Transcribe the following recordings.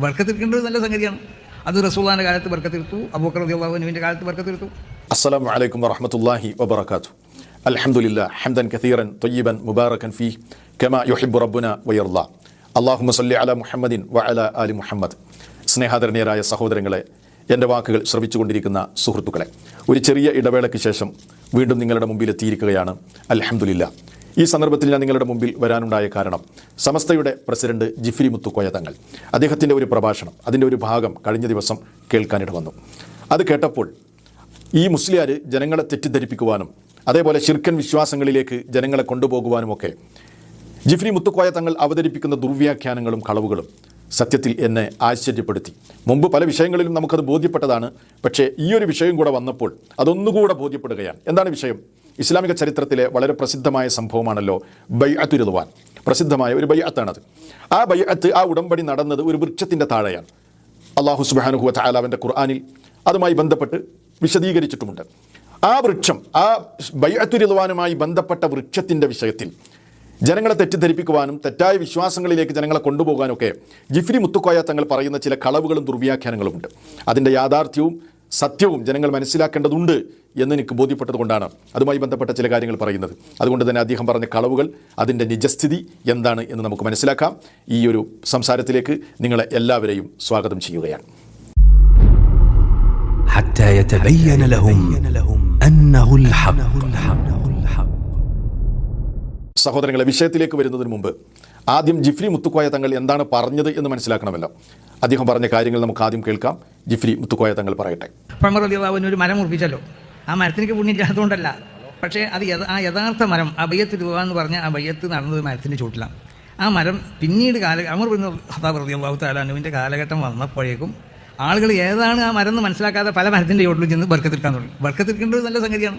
ബർക്കത്തിരിക്കേണ്ടത് നല്ല സംഗതിയാണ് അത് റസൂള്ളാൻ്റെ കാലത്ത് ബർക്കത്തിരുത്തു അബൂക്കർ റബിയുള്ളാഹുവിൻ്റെ കാലത്ത് ബർക്കത്തിരുത്തു السلام عليكم ورحمة الله وبركاته الحمد لله حمدا كثيرا طيبا مباركا فيه كما يحب ربنا ويرضى اللهم صل على محمد وعلى آل محمد സ്നേഹാദരണീയരായ സഹോദരങ്ങളെ എൻ്റെ വാക്കുകൾ ശ്രവിച്ചുകൊണ്ടിരിക്കുന്ന സുഹൃത്തുക്കളെ ഒരു ചെറിയ ഇടവേളയ്ക്ക് ശേഷം വീണ്ടും നിങ്ങളുടെ മുമ്പിൽ എത്തിയിരിക്കുകയാണ് അൽഹംദുലില്ല ഈ സന്ദർഭത്തിൽ ഞാൻ നിങ്ങളുടെ മുമ്പിൽ വരാനുണ്ടായ കാരണം സമസ്തയുടെ പ്രസിഡന്റ് ജിഫ്രി മുത്തുക്കോയ തങ്ങൾ. അദ്ദേഹത്തിന്റെ ഒരു പ്രഭാഷണം അതിന്റെ ഒരു ഭാഗം കഴിഞ്ഞ ദിവസം കേൾക്കാനിട വന്നു. അത് കേട്ടപ്പോൾ ഈ മുസ്ലിയാർ ജനങ്ങളെ തെറ്റിദ്ധരിപ്പിക്കുവാനും അതേപോലെ ശിർക്കൻ വിശ്വാസങ്ങളിലേക്ക് ജനങ്ങളെ കൊണ്ടുപോകുവാനുമൊക്കെ ജിഫ്രി മുത്തുക്കോയ തങ്ങൾ അവതരിപ്പിക്കുന്ന ദുർവ്യാഖ്യാനങ്ങളും കളവുകളും സത്യത്തിൽ എന്നെ ആശ്ചര്യപ്പെടുത്തി. മുമ്പ് പല വിഷയങ്ങളിലും നമുക്കത് ബോധ്യപ്പെട്ടതാണ് പക്ഷേ ഈ ഒരു വിഷയം കൂടെ വന്നപ്പോൾ അതൊന്നുകൂടെ ബോധ്യപ്പെടുകയാണ്. എന്താണ് വിഷയം? ഇസ്ലാമിക ചരിത്രത്തിലെ വളരെ പ്രസിദ്ധമായ സംഭവമാണല്ലോ ബൈഅത്തുരുവാൻ പ്രസിദ്ധമായ ഒരു ബൈഅത്താണത്. ആ ബൈഅത്ത് ആ ഉടമ്പടി നടന്നത് ഒരു വൃക്ഷത്തിന്റെ താഴെയാണ്. അള്ളാഹു സുബാനുഹുവ അലാവിന്റെ ഖുർആാനിൽ അതുമായി ബന്ധപ്പെട്ട് വിശദീകരിച്ചിട്ടുമുണ്ട്. ആ വൃക്ഷം ആ ബയ്യത്തുരുവാനുമായി ബന്ധപ്പെട്ട വൃക്ഷത്തിന്റെ വിഷയത്തിൽ ജനങ്ങളെ തെറ്റിദ്ധരിപ്പിക്കുവാനും തെറ്റായ വിശ്വാസങ്ങളിലേക്ക് ജനങ്ങളെ കൊണ്ടുപോകാനൊക്കെ ജിഫ്രി മുത്തുക്കോയ തങ്ങൾ പറയുന്ന ചില കളവുകളും ദുർവ്യാഖ്യാനങ്ങളുമുണ്ട്. അതിന്റെ യാഥാർത്ഥ്യവും സത്യവും ജനങ്ങൾ മനസ്സിലാക്കേണ്ടതുണ്ട് എന്ന് എനിക്ക് ബോധ്യപ്പെട്ടതുകൊണ്ടാണ് അതുമായി ബന്ധപ്പെട്ട ചില കാര്യങ്ങൾ പറയുന്നത് അതുകൊണ്ട് തന്നെ അദ്ദേഹം പറഞ്ഞ കളവുകൾ അതിൻ്റെ നിജസ്ഥിതി എന്താണ് എന്ന് നമുക്ക് മനസ്സിലാക്കാം ഈ ഒരു സംസാരത്തിലേക്ക് നിങ്ങളെ എല്ലാവരെയും സ്വാഗതം ചെയ്യുകയാണ് حتى يتبين لهم أنه الحق സഹോദരങ്ങളെ വിഷയത്തിലേക്ക് വരുന്നതിന് മുമ്പ് ആദ്യം ജിഫ്രി മുത്തുക്കോയ തങ്ങൾ എന്താണ് പറഞ്ഞത് എന്ന് മനസ്സിലാക്കണമല്ലോ. അദ്ദേഹം പറഞ്ഞ കാര്യങ്ങൾ നമുക്ക് ആദ്യം കേൾക്കാം. ജിഫ്രി മുത്തുക്കോയ തങ്ങൾ പറയട്ടെ. ഒരു മരം മുറിപ്പിച്ചല്ലോ. ആ മരത്തിനൊക്കെ പുണ്യമില്ലാത്തതുകൊണ്ടല്ല പക്ഷേ അത് ആ യഥാർത്ഥ മരം ആ ബയ്യത്ത് രൂപ എന്ന് പറഞ്ഞ ആ ബയ്യത്ത് നടന്നത് മരത്തിന്റെ ചൂട്ടിലാണ് ആ മരം പിന്നീട് കാല അമർ ബിൻ ഹതാബ് റബിയുള്ളാഹു താലാനുവിന്റെ കാലഘട്ടം വന്നപ്പോഴേക്കും ആളുകൾ ഏതാണ് ആ മരം എന്ന് മനസ്സിലാക്കാതെ പല മരത്തിന്റെ ചോട്ടിൽ ചെന്ന് ബർക്കത്തിരിക്കാൻ തുടങ്ങി. ബർക്കത്തിരിക്കേണ്ടത് നല്ല സംഗതിയാണ്.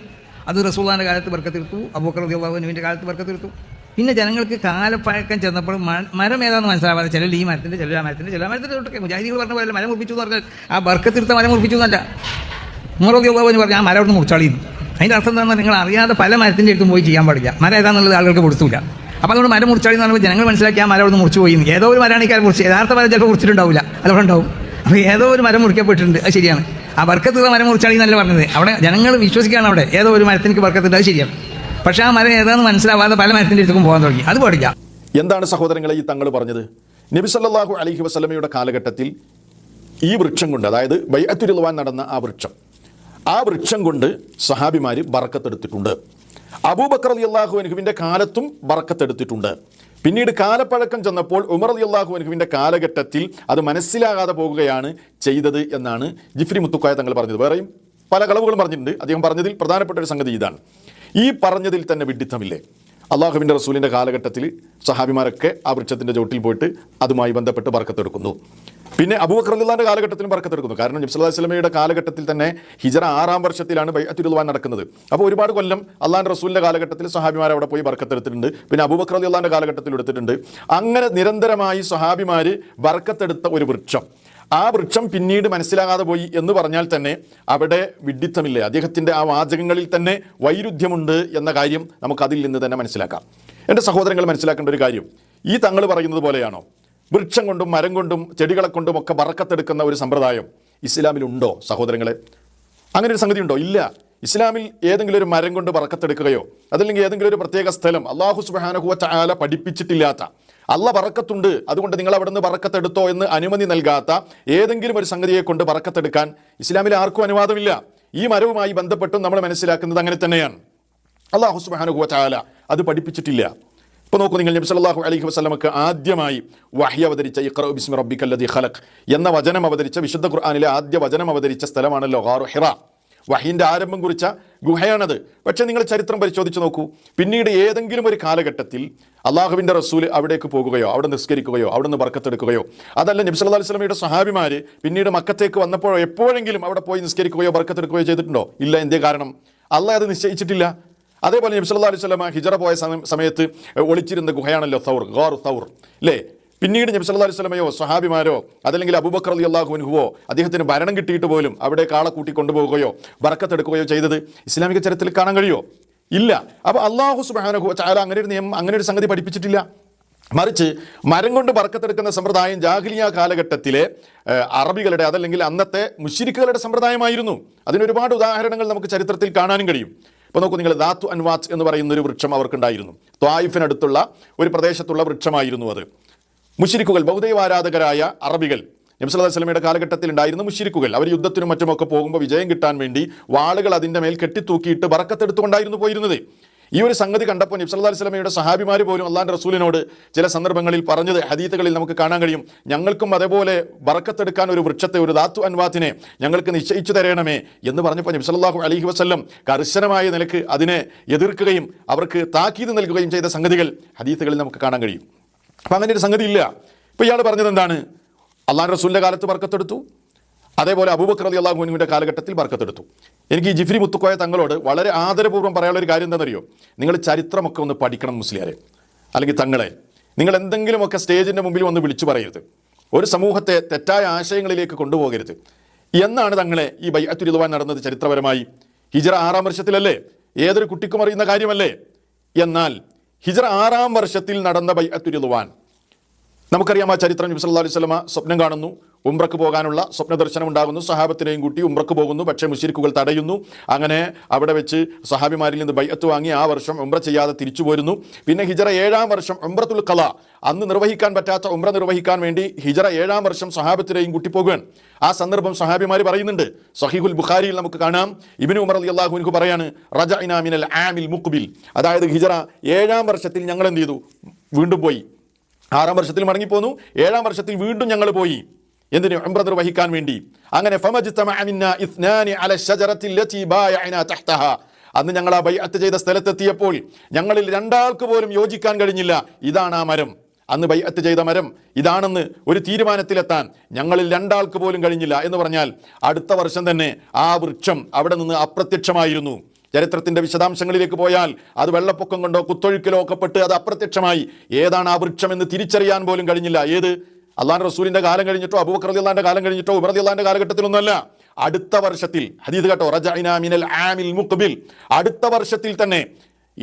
അത് റസൂള്ളാന്റെ കാലത്ത് ബർക്കത്തിരുത്തു അബൂക്കർ റബിയുള്ളാഹുവിന്റെ കാലത്ത് ബർക്കത്തിരുത്തു പിന്നെ ജനങ്ങൾക്ക് കാലപ്പഴക്കം ചെന്നപ്പോൾ മരം ഏതാണെന്ന് മനസ്സിലാവാതെ ചില ഈ മരത്തിന്റെ ചില ആ മരത്തിന്റെ ചില മരത്തിന്റെ തൊട്ടൊക്കെ മുജാഹിദികൾ പറഞ്ഞ പോലെ മരം മുറിപ്പിച്ചു എന്ന് പറഞ്ഞാൽ ആ ബർക്കത്തിരുത്ത മരം മുറിപ്പിച്ചു എന്നല്ല. ഉമറോദ്യോഗാവെന്ന് പറഞ്ഞാൽ ആ മരം അവിടെ അതിന്റെ അർത്ഥം എന്താണെന്ന് നിങ്ങൾ അറിയാതെ പല മരത്തിന്റെ അടുത്തും പോയി ചെയ്യാൻ പാടില്ല. മരം ഏതാണെന്നുള്ളത് ആളുകൾക്ക് കൊടുത്തില്ല അപ്പോൾ അതുകൊണ്ട് മരം മുറിച്ചാളി എന്ന് പറയുമ്പോൾ ജനങ്ങൾ മനസ്സിലാക്കി ആ മരം അവിടെ മുറിച്ചു പോയി ഏതോ ഒരു ഈ മുറിച്ച്. യഥാർത്ഥ മരം ചിലപ്പോൾ മുറിച്ചിട്ടുണ്ടാവില്ല അതവിടെ ഉണ്ടാവും. അപ്പോൾ ഏതോ ഒരു മരം മുറിക്കപ്പെട്ടിട്ടുണ്ട്. അത് ശരിയാണ്. ആ ബർക്കത്തുള്ള മരം മുറിച്ചാളി എന്നല്ല പറഞ്ഞത്. അവിടെ ജനങ്ങൾ വിശ്വസിക്കുകയാണ് അവിടെ. ഏതോ ഒരു മരത്തിനക്ക് ബർക്കത്തുണ്ട്. അത് ശരിയാണ്. പക്ഷേ ആ മരം ഏതാണെന്ന് മനസ്സിലാവാതെ പല മരത്തിന്റെ അടുത്തേക്കും പോകാൻ തുടങ്ങി. അത് പഠിക്കാം എന്താണ് സഹോദരങ്ങളെ ഈ തങ്ങൾ പറഞ്ഞത്? നബി സല്ലല്ലാഹു അലൈഹി വസല്ലമയുടെ കാലഘട്ടത്തിൽ ഈ വൃക്ഷം കൊണ്ട് അതായത് വൈഅത്തുരുവാൻ നടന്ന ആ വൃക്ഷം ആ വൃക്ഷം കൊണ്ട് സഹാബിമാർ ബറക്കത്തെടുത്തിട്ടുണ്ട്. അബൂബക്കർ അലി അള്ളാഹു അനുഹുവിന്റെ കാലത്തും ബറക്കത്തെടുത്തിട്ടുണ്ട്. പിന്നീട് കാലപ്പഴക്കം ചെന്നപ്പോൾ ഉമർ അലി അള്ളാഹു അനുഹുവിന്റെ കാലഘട്ടത്തിൽ അത് മനസ്സിലാകാതെ പോകുകയാണ് ചെയ്തത് എന്നാണ് ജിഫ്രി മുത്തുക്കായ തങ്ങൾ പറഞ്ഞത്. വേറെയും പല കളവുകളും പറഞ്ഞിട്ടുണ്ട്. അദ്ദേഹം പറഞ്ഞതിൽ പ്രധാനപ്പെട്ട ഒരു സംഗതി ഇതാണ്. ഈ പറഞ്ഞതിൽ തന്നെ വിഡിത്തമില്ലേ? അള്ളാഹുവിന്റെ റസൂലിന്റെ കാലഘട്ടത്തിൽ സഹാബിമാരൊക്കെ ആ വൃക്ഷത്തിന്റെ ചോട്ടിൽ പോയിട്ട് അതുമായി ബന്ധപ്പെട്ട് വറക്കത്തെടുക്കുന്നു പിന്നെ അബൂബക്കർ കാലഘട്ടത്തിലും വറക്കത്തെടുക്കുന്നു കാരണം നബ്സല്ലാ സ്വലമയുടെ കാലഘട്ടത്തിൽ തന്നെ ഹിജറ ആറാം വർഷത്തിലാണ് ബൈഅത്തുരുവാൻ നടക്കുന്നത്. അപ്പോൾ ഒരുപാട് കൊല്ലം അള്ളാഹാൻ റസൂലിന്റെ കാലഘട്ടത്തിൽ സഹാബിമാർ അവിടെ പോയി ബർക്കത്തെടുത്തിട്ടുണ്ട്. പിന്നെ അബൂബക്കർ അലി അള്ളാന്റെ കാലഘട്ടത്തിൽ എടുത്തിട്ടുണ്ട്. അങ്ങനെ നിരന്തരമായി സഹാബിമാർ ബർക്കത്തെടുത്ത ഒരു വൃക്ഷം. ആ വൃക്ഷം പിന്നീട് മനസ്സിലാകാതെ പോയി എന്ന് പറഞ്ഞാൽ തന്നെ അവിടെ വിഡിത്തമില്ല അദ്ദേഹത്തിന്റെ ആ വാചകങ്ങളിൽ തന്നെ വൈരുദ്ധ്യമുണ്ട് എന്ന കാര്യം നമുക്കതിൽ നിന്ന് തന്നെ മനസ്സിലാക്കാം. എന്റെ സഹോദരങ്ങൾ മനസ്സിലാക്കേണ്ട ഒരു കാര്യം ഈ തങ്ങൾ പറയുന്നത് പോലെയാണോ? വൃക്ഷം കൊണ്ടും മരം കൊണ്ടും ചെടികളെ കൊണ്ടും ഒക്കെ വറക്കത്തെടുക്കുന്ന ഒരു സമ്പ്രദായം ഇസ്ലാമിലുണ്ടോ സഹോദരങ്ങളെ? അങ്ങനെ ഒരു സംഗതി ഉണ്ടോ ഇല്ല. ഇസ്ലാമിൽ ഏതെങ്കിലും ഒരു മരം കൊണ്ട് വറക്കത്തെടുക്കുകയോ അതല്ലെങ്കിൽ ഏതെങ്കിലും ഒരു പ്രത്യേക സ്ഥലം അള്ളാഹു സുബാനഹുവ ചാല പഠിപ്പിച്ചിട്ടില്ലാത്ത അല്ല പറക്കത്തുണ്ട് അതുകൊണ്ട് നിങ്ങൾ അവിടെ നിന്ന് പറക്കത്തെടുത്തോ എന്ന് അനുമതി നൽകാത്ത ഏതെങ്കിലും ഒരു സംഗതിയെ കൊണ്ട് പറക്കത്തെടുക്കാൻ ഇസ്ലാമിൽ ആർക്കും അനുവാദമില്ല. ഈ മരവുമായി ബന്ധപ്പെട്ടും നമ്മൾ മനസ്സിലാക്കുന്നത് അങ്ങനെ തന്നെയാണ്. അള്ളാഹു സുബാനുഹുവ ചാല അത് പഠിപ്പിച്ചിട്ടില്ല. ഇപ്പോൾ നോക്കൂ നിങ്ങൾ നബി സല്ലല്ലാഹു അലൈഹി വസ്ലമക്ക് ആദ്യമായി വഹി അവതരിച്ച ഇഖ്റ ബിസ്മി റബ്ബിക്കല്ലദി ഖലഖ് എന്ന വചനം അവതരിച്ച വിശുദ്ധ ഖുർആാനിലെ ആദ്യ വചനം അവതരിച്ച സ്ഥലമാണല്ലോ ഗാറു ഹിറ. വഹീന്റെ ആരംഭം കുറിച്ച ഗുഹയാണത്. പക്ഷേ നിങ്ങൾ ചരിത്രം പരിശോധിച്ച് നോക്കൂ. പിന്നീട് ഏതെങ്കിലും ഒരു കാലഘട്ടത്തിൽ അള്ളാഹുവിന്റെ റസൂൽ അവിടേക്ക് പോകുകയോ അവിടെ നിസ്കരിക്കുകയോ അവിടെ നിന്ന് ബർക്കത്തെടുക്കുകയോ അതല്ല നബി അല്ലാ അലൈഹി വസല്ലമയുടെ സഹാബിമാർ പിന്നീട് മക്കത്തേക്ക് വന്നപ്പോഴോ എപ്പോഴെങ്കിലും അവിടെ പോയി നിസ്കരിക്കുകയോ ബർക്കത്തെടുക്കുകയോ ചെയ്തിട്ടുണ്ടോ? ഇല്ല എന്തേ കാരണം? അള്ളാഹ് അത് നിശ്ചയിച്ചിട്ടില്ല. അതേപോലെ നബി അല്ലാ അലൈഹി വസല്ലമ ഹിജറ പോയ സമയത്ത് ഒളിച്ചിരുന്ന ഗുഹയാണല്ലോ തൗർ ഗോർ തൗർ അല്ലേ പിന്നീട് നബി സല്ലല്ലാഹു അലൈഹി വസല്ലമയോ സ്വഹാബിമാരോ അതല്ലെങ്കിൽ അബൂബക്കർ അലി അള്ളാഹുവിനുവോ അദ്ദേഹത്തിന് ഭരണം കിട്ടിയിട്ട് പോലും അവിടെ കാളെ കൂട്ടി കൊണ്ടുപോവുകയോ ബറക്കത്തെടുക്കുകയോ ചെയ്തത് ഇസ്ലാമിക ചരിത്രത്തിൽ കാണാൻ കഴിയുമോ? ഇല്ല. അപ്പോൾ അള്ളാഹു സുബാനഹു ചാല അങ്ങനെ ഒരു നിയമം അങ്ങനെ ഒരു സംഗതി പഠിപ്പിച്ചിട്ടില്ല. മറിച്ച് മരം കൊണ്ട് ബർക്കത്തെടുക്കുന്ന സമ്പ്രദായം ജാഹിലിയ കാലഘട്ടത്തിലെ അറബികളുടെ അതല്ലെങ്കിൽ അന്നത്തെ മുഷിരിക്കുകളുടെ സമ്പ്രദായമായിരുന്നു. അതിനൊരുപാട് ഉദാഹരണങ്ങൾ നമുക്ക് ചരിത്രത്തിൽ കാണാനും കഴിയും. ഇപ്പോൾ നോക്കൂ നിങ്ങൾ ദാത്തു അൻവാത്ത് എന്ന് പറയുന്ന ഒരു വൃക്ഷം അവർക്കുണ്ടായിരുന്നു. ത്വായിഫിനടുത്തുള്ള ഒരു പ്രദേശത്തുള്ള വൃക്ഷമായിരുന്നു അത്. മുഷിരിക്കുകൾ ബൗദ്ധൈവാരാധകരായ അറബികൾ. നബ്സല്ലാ വസ്ലമിയുടെ കാലഘട്ടത്തിൽ ഉണ്ടായിരുന്ന മുഷിരിക്കുകൾ അവർ യുദ്ധത്തിനും മറ്റുമൊക്കെ പോകുമ്പോൾ വിജയം കിട്ടാൻ വേണ്ടി വാളുകൾ അതിന്റെ മേൽ കെട്ടിത്തൂക്കിയിട്ട് വറക്കത്തെടുത്തുകൊണ്ടായിരുന്നു പോയിരുന്നത്. ഈ ഒരു സംഗതി കണ്ടപ്പോൾ നബ്സല്ലാ വസ്ലമയുടെ സഹാബിമാർ പോലും അള്ളാന്റെ റസൂലിനോട് ചില സന്ദർഭങ്ങളിൽ പറഞ്ഞത് ഹദീത്തുകളിൽ നമുക്ക് കാണാൻ കഴിയും ഞങ്ങൾക്കും അതേപോലെ ബറക്കത്തെടുക്കാൻ ഒരു വൃക്ഷത്തെ ഒരു ദാത്തു അൻവാത്തിനെ ഞങ്ങൾക്ക് നിശ്ചയിച്ചു തരണമേ എന്ന് പറഞ്ഞപ്പോൾ നബ്സല്ലാഹു അലഹി വസ്ല്ലം കർശനമായ നിലയ്ക്ക് അതിനെ എതിർക്കുകയും അവർക്ക് താക്കീത് നൽകുകയും ചെയ്ത സംഗതികൾ ഹദീത്തുകളിൽ നമുക്ക് കാണാൻ കഴിയും. അപ്പം അങ്ങനെ ഒരു സംഗതി ഇല്ല ഇപ്പം ഇയാൾ പറഞ്ഞത് എന്താണ്? അള്ളാഹു റസൂലിന്റെ കാലത്ത് വർക്കത്തെടുത്തു അതേപോലെ അബൂബക്കർ അലി അള്ളാഹുവിന്റെ കാലഘട്ടത്തിൽ ബർക്കത്തെടുത്തു. എനിക്ക് ഈ ജിഫ്രി മുത്തുക്കോയ തങ്ങളോട് വളരെ ആദരപൂർവം പറയാനുള്ള ഒരു കാര്യം എന്താണെന്നറിയോ? നിങ്ങൾ ചരിത്രമൊക്കെ ഒന്ന് പഠിക്കണം മുസ്ലിയാരെ. അല്ലെങ്കിൽ തങ്ങളെ. നിങ്ങൾ എന്തെങ്കിലുമൊക്കെ സ്റ്റേജിന്റെ മുമ്പിൽ വന്ന് വിളിച്ചു പറയരുത്. ഒരു സമൂഹത്തെ തെറ്റായ ആശയങ്ങളിലേക്ക് കൊണ്ടുപോകരുത്. എന്നാണ് തങ്ങളെ ഈ ബൈഅത്തുരുവാൻ നടന്നത് ചരിത്രപരമായി. ഹിജറ ആറാം വർഷത്തിലല്ലേ? ഏതൊരു കുട്ടിക്കും അറിയുന്ന കാര്യമല്ലേ? എന്നാൽ ഹിജറ ആറാം വർഷത്തിൽ നടന്ന ബൈഅത്തുരുവാൻ നമുക്കറിയാം ആ ചരിത്രം നബി സല്ലാ അലൈഹി സ്വലമ സ്വപ്നം കാണുന്നു. ഉംറക്ക് പോകാനുള്ള സ്വപ്ന ദർശനം ഉണ്ടാകുന്നു. സഹാബത്തിനെയും കൂട്ടി ഉംറക്ക് പോകുന്നു. പക്ഷേ മുഷിരിക്കുകൾ തടയുന്നു. അങ്ങനെ അവിടെ വെച്ച് സഹാബിമാരിൽ നിന്ന് ബൈഅത്ത് വാങ്ങി ആ വർഷം ഉംറ ചെയ്യാതെ തിരിച്ചു പോരുന്നു. പിന്നെ ഹിജറ ഏഴാം വർഷം ഉംറത്തുൽ കല അന്ന് നിർവഹിക്കാൻ പറ്റാത്ത ഉംറ നിർവഹിക്കാൻ വേണ്ടി ഹിജറ ഏഴാം വർഷം സഹാബത്തിനെയും കൂട്ടി പോകുകയാണ് ആ സന്ദർഭം സഹാബിമാർ പറയുന്നുണ്ട്. സഹീഹുൽ ബുഖാരിയിൽ നമുക്ക് കാണാം. ഇബിന് ഉമർ അലി അള്ളാഹുവിനു പറയാണ് റജ ഇനാമിനൽ ആമിൽ മുക്ബിൽ അതായത് ഹിജറ ഏഴാം വർഷത്തിൽ ഞങ്ങൾ എന്ത് ചെയ്തു? വീണ്ടും പോയി. ആറാം വർഷത്തിൽ മടങ്ങിപ്പോന്നു. ഏഴാം വർഷത്തിൽ വീണ്ടും ഞങ്ങൾ പോയി. എന്തിനു? ഉംറ നിർവഹിക്കാൻ വേണ്ടി. അങ്ങനെ അന്ന് ഞങ്ങൾ ആ ബൈഅത്ത് ചെയ്ത സ്ഥലത്തെത്തിയപ്പോൾ ഞങ്ങളിൽ രണ്ടാൾക്ക് പോലും യോജിക്കാൻ കഴിഞ്ഞില്ല. ഇതാണ് ആ മരം. അന്ന് ബൈഅത്ത് ചെയ്ത മരം ഇതാണെന്ന് ഒരു തീരുമാനത്തിലെത്താൻ ഞങ്ങളിൽ രണ്ടാൾക്ക് പോലും കഴിഞ്ഞില്ല എന്ന് പറഞ്ഞാൽ അടുത്ത വർഷം തന്നെ ആ വൃക്ഷം അവിടെ നിന്ന് അപ്രത്യക്ഷമായിരുന്നു. ചരിത്രത്തിന്റെ വിശദാംശങ്ങളിലേക്ക് പോയാൽ അത് വെള്ളപ്പൊക്കം കൊണ്ടോ കുത്തൊഴുക്കിലോ ഒക്കെ പെട്ട് അത് അപ്രത്യക്ഷമായി. ഏതാണ് ആ വൃക്ഷമെന്ന് തിരിച്ചറിയാൻ പോലും കഴിഞ്ഞില്ല. ഏത്? അള്ളാൻ റസൂലിന്റെ കാലം കഴിഞ്ഞിട്ടോ അബൂബക്കർ അള്ളാന്റെ കാലം കഴിഞ്ഞിട്ടോ ഉമർ അള്ളാന്റെ കാലഘട്ടത്തിലൊന്നുമല്ല. അടുത്ത വർഷത്തിൽ ഹദീദ് കേട്ടോ റജഅന മിനൽ ആമിൽ മുഖബിൽ. അടുത്ത വർഷത്തിൽ തന്നെ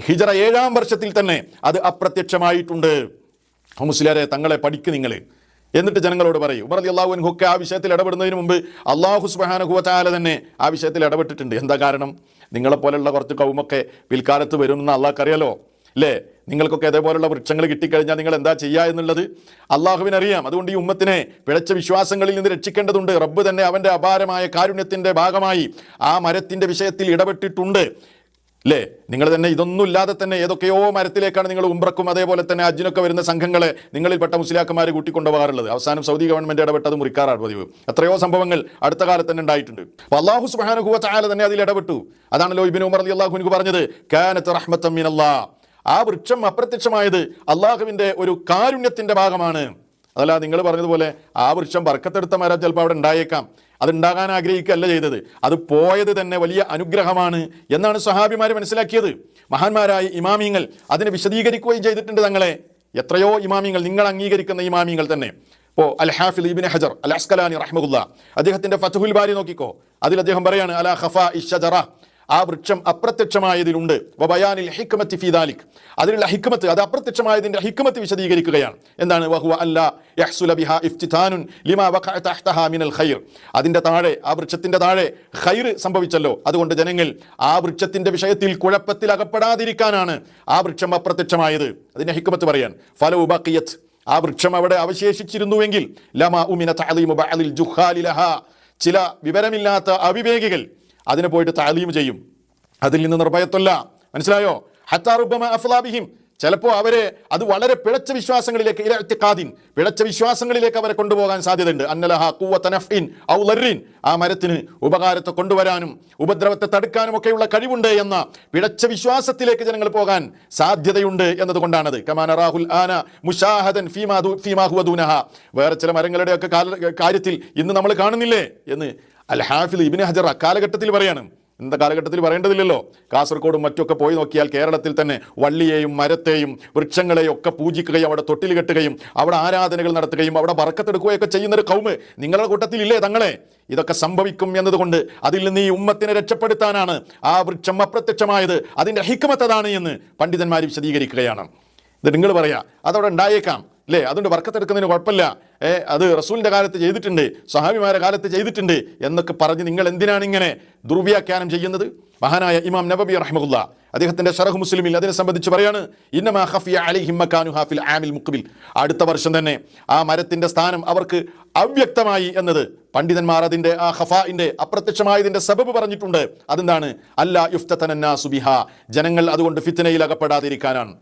ഹിജറ ഏഴാം വർഷത്തിൽ തന്നെ അത് അപ്രത്യക്ഷമായിട്ടുണ്ട്. മുസ്ലിയാരെ തങ്ങളെ പഠിക്ക് നിങ്ങൾ എന്നിട്ട് ജനങ്ങളോട് പറയും. ഉമർ അലി അള്ളാഹു ഒക്കെ ആ വിഷയത്തിൽ ഇടപെടുന്നതിന് മുമ്പ് അള്ളാഹു സുബാനുഹുവത്താല തന്നെ ആ വിഷയത്തിൽ ഇടപെട്ടിട്ടുണ്ട്. എന്താ കാരണം? നിങ്ങളെപ്പോലുള്ള കുറച്ച് കൗമൊക്കെ പിൽക്കാലത്ത് വരുമെന്ന് അള്ളാഹ്ക്കറിയാലോ അല്ലേ നിങ്ങൾക്കൊക്കെ അതേപോലുള്ള വൃക്ഷങ്ങൾ കിട്ടിക്കഴിഞ്ഞാൽ നിങ്ങൾ എന്താ ചെയ്യുക എന്നുള്ളത് അള്ളാഹുവിനറിയാം അതുകൊണ്ട് ഈ ഉമ്മത്തിനെ പിഴച്ച വിശ്വാസങ്ങളിൽ നിന്ന് രക്ഷിക്കേണ്ടതുണ്ട്. റബ്ബ് തന്നെ അവന്റെ അപാരമായ കാരുണ്യത്തിന്റെ ഭാഗമായി ആ മരത്തിന്റെ വിഷയത്തിൽ ഇടപെട്ടിട്ടുണ്ട്. അല്ലേ നിങ്ങൾ തന്നെ ഇതൊന്നും ഇല്ലാതെ തന്നെ ഏതൊക്കെയോ മരത്തിലേക്കാണ് നിങ്ങൾ ഉംബ്രക്കും അതേപോലെ തന്നെ അജിനൊക്കെ വരുന്ന സംഘങ്ങളെ നിങ്ങളിൽപ്പെട്ട മുസ്ലിയാക്കന്മാർ കൂട്ടിക്കൊണ്ടുപോകാറുള്ളത്. അവസാനം സൗദി ഗവൺമെന്റ് ഇടപെട്ടത് മുറിക്കാറാണ് പതിവ്. എത്രയോ സംഭവങ്ങൾ അടുത്ത കാലത്ത് തന്നെ ഉണ്ടായിട്ടുണ്ട്. അപ്പോൾ അള്ളാഹു സുബാനുഹുവ ചാല തന്നെ അതിൽ ഇടപെട്ടു. അതാണല്ലോ ഇബിൻ ഉമർ അലി അള്ളാഹുനിക്ക് പറഞ്ഞത് കാനത്ത് റഹ്മത്തം മിനല്ലാ. ആ വൃക്ഷം അപ്രത്യക്ഷമായത് അള്ളാഹുവിന്റെ ഒരു കാരുണ്യത്തിന്റെ ഭാഗമാണ്. അതല്ല നിങ്ങൾ പറഞ്ഞതുപോലെ ആ വൃക്ഷം വർക്കത്തെടുത്ത മരം ചിലപ്പോൾ അവിടെ ഉണ്ടായേക്കാം. അത് ഉണ്ടാകാൻ ആഗ്രഹിക്കുകയല്ല ചെയ്തത്. അത് പോയത് തന്നെ വലിയ അനുഗ്രഹമാണ് എന്നാണ് സഹാബിമാർ മനസ്സിലാക്കിയത്. മഹാന്മാരായ ഇമാമിങ്ങൾ അതിനെ വിശദീകരിക്കുകയും ചെയ്തിട്ടുണ്ട് തങ്ങളെ. എത്രയോ ഇമാമിങ്ങൾ നിങ്ങൾ അംഗീകരിക്കുന്ന ഇമാമിങ്ങൾ തന്നെ. ഇപ്പോൾ അൽ ഹാഫിൽ ഇബിൻ ഹജർ അൽ അസ്കലാനി റഹ്മുല്ല അദ്ദേഹത്തിന്റെ ഫത്തുഹുൽ ബാരി നോക്കിക്കോ. അതിൽ അദ്ദേഹം പറയാണ് അല ഖഫ ഇഷജറ ആ വൃക്ഷം അപ്രത്യക്ഷമായതിലുണ്ട്. വബയാനിൽ ഹിക്മത്തി ഫിദാലിക് അതിലുള്ള ഹിക്മത്ത് അത് അപ്രത്യക്ഷമായതിന്റെ ഹിക്മത്ത് വിശദീകരിക്കുകയാണ്. എന്താണ്? വഹുവ അല്ല യഹ്സുല ഇഫ്തിഥാനുൻ ലിമാ വഖഅ തഹ്തഹാ മിനൽ ഖൈർ. അതിന്റെ താഴെ ആ വൃക്ഷത്തിന്റെ താഴെ ഖൈർ സംഭവിച്ചല്ലോ. അതുകൊണ്ട് ജനങ്ങൾ ആ വൃക്ഷത്തിന്റെ വിഷയത്തിൽ കുഴപ്പത്തിൽ അകപ്പെടാതിരിക്കാനാണ് ആ വൃക്ഷം അപ്രത്യക്ഷമായത്. അതിന്റെ ഹിക്മത്ത് പറയാൻ. ഫല ഉബാക്കിയത്ത് ആ വൃക്ഷം അവിടെ അവശേഷിച്ചിരുന്നുവെങ്കിൽ ലമാ ഉമിന തഅലീമു ജുഹാലിലഹ ചില വിവരമില്ലാത്ത അവിവേകികൾ അതിനെ പോയിട്ട് താലീം ചെയ്യും. അതിൽ നിന്ന് നിർഭയത്വല്ല. മനസ്സിലായോ? ഹത്താറുബമ അഫ്ലാബിഹിം ചിലപ്പോൾ അവരെ അത് വളരെ പിഴച്ച വിശ്വാസങ്ങളിലേക്ക് ഇലത്തിക്കാദിൻ പിഴച്ച വിശ്വാസങ്ങളിലേക്ക് അവരെ കൊണ്ടുപോകാൻ സാധ്യതയുണ്ട്. അന്നലഹ കൂവത്തനഫിൻ ഔ ലറിൻ ആ മരത്തിന് ഉപകാരത്തെ കൊണ്ടുവരാനും ഉപദ്രവത്തെ തടുക്കാനും ഒക്കെയുള്ള കഴിവുണ്ട് എന്ന പിഴച്ച വിശ്വാസത്തിലേക്ക് ജനങ്ങൾ പോകാൻ സാധ്യതയുണ്ട് എന്നതുകൊണ്ടാണത്. കമാന റാഹുൽ ആന മുഷാഹദൻ ഫീമാ ഫീമാഹുവദൂനഹ വേറെ ചില മരങ്ങളുടെയൊക്കെ കാര്യത്തിൽ ഇന്ന് നമ്മൾ കാണുന്നില്ലേ എന്ന് അൽ ഹാഫിൽ ഇബിന് ഹജർ അക്കാലഘട്ടത്തിൽ പറയാണ്. ഇന്നത്തെ കാലഘട്ടത്തിൽ പറയേണ്ടതില്ലല്ലോ. കാസർഗോഡും മറ്റൊക്കെ പോയി നോക്കിയാൽ കേരളത്തിൽ തന്നെ വള്ളിയെയും മരത്തെയും വൃക്ഷങ്ങളെയും ഒക്കെ പൂജിക്കുകയും അവിടെ തൊട്ടിൽ കെട്ടുകയും അവിടെ ആരാധനകൾ നടത്തുകയും അവിടെ വറക്കത്തെടുക്കുകയൊക്കെ ചെയ്യുന്നൊരു കൗമ് നിങ്ങളുടെ കൂട്ടത്തിൽ ഇല്ലേ തങ്ങളെ? ഇതൊക്കെ സംഭവിക്കും എന്നതുകൊണ്ട് അതിൽ നിന്ന് ഈ ഉമ്മത്തിനെ രക്ഷപ്പെടുത്താനാണ് ആ വൃക്ഷം അപ്രത്യക്ഷമായത്. അതിന്റെ ഹിക്കുമത്തതാണ് എന്ന് പണ്ഡിതന്മാർ വിശദീകരിക്കുകയാണ്. ഇത് നിങ്ങൾ പറയാം അതവിടെ ഉണ്ടായേക്കാം. അല്ലേ അതുകൊണ്ട് വർക്കത്തെടുക്കുന്നതിന് കുഴപ്പമില്ല. ഏ അത് റസൂലിന്റെ കാലത്ത് ചെയ്തിട്ടുണ്ട് സഹാബിമാരുടെ കാലത്ത് ചെയ്തിട്ടുണ്ട് എന്നൊക്കെ പറഞ്ഞ് നിങ്ങൾ എന്തിനാണ് ഇങ്ങനെ ദുർവ്യാഖ്യാനം ചെയ്യുന്നത്? മഹാനായ ഇമാം നബബി റഹ്മുല്ല അദ്ദേഹത്തിന്റെ ഷറഹ് മുസ്ലിമിൽ അതിനെ സംബന്ധിച്ച് പറയാണ് ഇന്നമാ ഖഫിയ അലൈഹിം മക്കാനു ഹാഫിൽ ആമിൽ മുക്കുബിൽ അടുത്ത വർഷം തന്നെ ആ മരത്തിന്റെ സ്ഥാനം അവർക്ക് അവ്യക്തമായി എന്നത് പണ്ഡിതന്മാർ അതിന്റെ ആ ഖഫാഇന്റെ അപ്രത്യക്ഷമായതിന്റെ സബബ് പറഞ്ഞിട്ടുണ്ട്. അതെന്താണ്? അല്ല യുഫ്തനന്നാ സുബിഹ ജനങ്ങൾ അതുകൊണ്ട് ഫിത്തനയിൽ അകപ്പെടാതിരിക്കാനാണ്.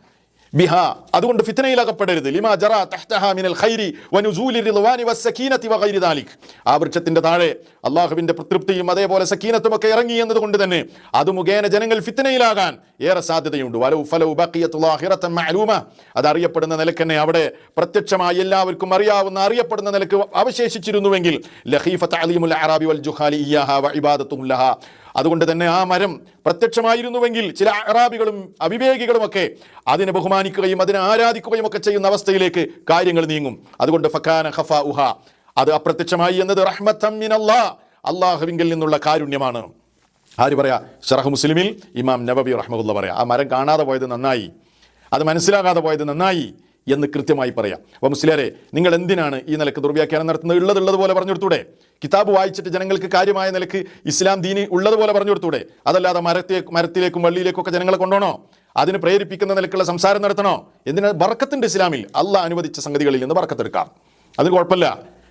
ബിഹ. അതുകൊണ്ട് ഫിത്തനയിലകപ്പെടരുത് ലിമാ ജറ തഹ്തഹ മിനൽ ഖൈരി വനുസൂലി റിദ്വാനി വസ്സകീനതി വഗൈരി ദാലിക്. ആ വൃക്ഷത്തിന്റെ താഴെ അള്ളാഹുവിന്റെ തൃപ്തിയും അതേപോലെ സക്കീനത്തും ഒക്കെ ഇറങ്ങി എന്നതുകൊണ്ട് തന്നെ അത് മുഖേന ജനങ്ങൾ ഫിത്തനയിലാകാൻ ഏറെ സാധ്യതയുണ്ട്. വലൗ ഫലൗ ബഖിയത്തു ലാഹിറത്തൻ മഅലൂമ. അത് അറിയപ്പെടുന്ന നിലയ്ക്ക് തന്നെ അവിടെ പ്രത്യക്ഷമായി എല്ലാവർക്കും അറിയാവുന്ന അറിയപ്പെടുന്ന നിലയ്ക്ക് അവശേഷിച്ചിരുന്നുവെങ്കിൽ ലഖീഫ തഅലീമുൽ അറാബി വൽ ജുഹാലി ഇയ്യാഹ വ ഇബാദത്തും ലഹ. അതുകൊണ്ട് തന്നെ ആ മരം പ്രത്യക്ഷമായിരുന്നുവെങ്കിൽ ചില അറാബികളും അവിവേകികളും ഒക്കെ അതിനെ ബഹുമാനിക്കുകയും അതിനെ ആരാധിക്കുകയും ഒക്കെ ചെയ്യുന്ന അവസ്ഥയിലേക്ക് കാര്യങ്ങൾ നീങ്ങും. അതുകൊണ്ട് ഫക്കാന ഹഫ ഉഹ അത് അപ്രത്യക്ഷമായി എന്നത് റഹ്മത്തം മിനല്ലാ. അള്ളാഹുവിങ്കിൽ നിന്നുള്ള കാരുണ്യമാണ്. ആര് പറയാ? ഷറഹ് മുസ്ലിമിൽ ഇമാം നബബി റഹ്മുല്ല പറയാ. ആ മരം കാണാതെ പോയത് നന്നായി. അത് മനസ്സിലാകാതെ പോയത് നന്നായി. എന്ന് കൃത്യമായി പറയാം. അപ്പോൾ മുസ്ലിയാരെ നിങ്ങൾ എന്തിനാണ് ഈ നിലയ്ക്ക് ദുർവ്യാഖ്യാനം നടത്തുന്നത്? ഉള്ളതുള്ളതുപോലെ ഉള്ളതുപോലെ പറഞ്ഞു കൊടുത്തൂടെ കിതാബ് വായിച്ചിട്ട് ജനങ്ങൾക്ക് കാര്യമായ നിലയ്ക്ക് ഇസ്ലാം ദീനി ഉള്ളതുപോലെ പറഞ്ഞു കൊടുത്തൂടെ അതല്ലാതെ മരത്തെ മരത്തിലേക്കും വള്ളിയിലേക്കും ഒക്കെ ജനങ്ങളെ കൊണ്ടുപോകണോ? അതിന് പ്രേരിപ്പിക്കുന്ന നിലക്കുള്ള സംസാരം നടത്തണോ? എന്തിനാ ബർക്കത്തിന്റെ ഇസ്ലാമിൽ അള്ളാഹ് അനുവദിച്ച സംഗതികളിൽ നിന്ന് ബർക്കത്തെടുക്കാം അതിന് കുഴപ്പമില്ല.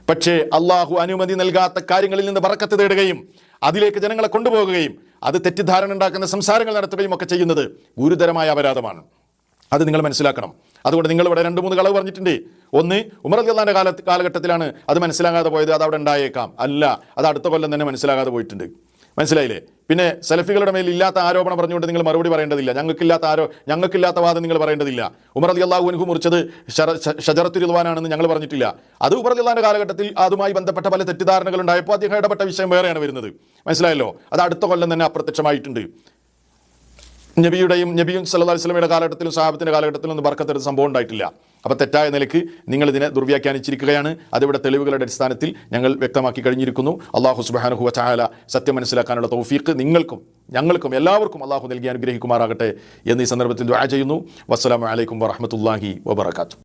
പക്ഷേ അള്ളാഹു അനുമതി നൽകാത്ത കാര്യങ്ങളിൽ നിന്ന് ബറക്കത്ത് തേടുകയും അതിലേക്ക് ജനങ്ങളെ കൊണ്ടുപോകുകയും അത് തെറ്റിദ്ധാരണ ഉണ്ടാക്കുന്ന സംസാരങ്ങൾ നടത്തുകയും ഒക്കെ ചെയ്യുന്നത് ഗുരുതരമായ അപരാധമാണ്. അത് നിങ്ങൾ മനസ്സിലാക്കണം. അതുകൊണ്ട് നിങ്ങൾ ഇവിടെ രണ്ട് മൂന്ന് കളവ് പറഞ്ഞിട്ടുണ്ട്. ഒന്ന് ഉമർ അലി അള്ളാന്റെ കാല കാലഘട്ടത്തിലാണ് അത് മനസ്സിലാകാതെ പോയത് അത് അവിടെ ഉണ്ടായേക്കാം. അല്ല അത് അടുത്ത കൊല്ലം തന്നെ മനസ്സിലാകാതെ പോയിട്ടുണ്ട്. മനസ്സിലായില്ലേ? പിന്നെ സെൽഫികളുടെ മേൽ ഇല്ലാത്ത ആരോപണം പറഞ്ഞുകൊണ്ട് നിങ്ങൾ മറുപടി പറയേണ്ടതില്ല. ഞങ്ങൾക്കില്ലാത്ത ആരോ ഞങ്ങൾക്കില്ലാത്ത വാദം നിങ്ങൾ പറയേണ്ടതില്ല. ഉമർ അലി അള്ളാഹുവിനു മുറിച്ചത് ഷജറത്തിരുവാനാണെന്ന് ഞങ്ങൾ പറഞ്ഞിട്ടില്ല. അത് ഉമർ അലി അള്ളാന്റെ കാലഘട്ടത്തിൽ അതുമായി ബന്ധപ്പെട്ട പല തെറ്റിദ്ധാരണകൾ ഉണ്ടായപ്പോൾ അദ്ദേഹം ഇടപെട്ട വിഷയം വേറെയാണ് വരുന്നത്. മനസ്സിലായല്ലോ? അത് അടുത്ത കൊല്ലം തന്നെ അപ്രത്യക്ഷമായിട്ടുണ്ട്. നബിയുടെയും നബിയും സല്ലാ അലൈഹി വസല്ലമയുടെ കാലഘട്ടത്തിലും സാഹബത്തിന്റെ കാലഘട്ടത്തിലും ഒന്നും ബർക്കത്തൊരു സംഭവം ഉണ്ടായിട്ടില്ല. അപ്പോൾ തെറ്റായ നിലയ്ക്ക് നിങ്ങളിതിനെ ദുർവ്യാഖ്യാനിച്ചിരിക്കുകയാണ്. അതിവിടെ തെളിവുകളുടെ അടിസ്ഥാനത്തിൽ ഞങ്ങൾ വ്യക്തമാക്കി കഴിഞ്ഞിരിക്കുന്നു. അള്ളാഹു സുബ്ഹാനഹു വ സത്യം മനസ്സിലാക്കാനുള്ള തൗഫീഖ് നിങ്ങൾക്കും ഞങ്ങൾക്കും എല്ലാവർക്കും അള്ളാഹു നൽകി അനുഗ്രഹിക്കുമാറാകട്ടെ എന്ന് ഈ സന്ദർഭത്തിൽ ദുആ ചെയ്യുന്നു. വസ്സലാമു അലൈക്കും വറഹ്മത്തുള്ളാഹി വബറകാതുഹു.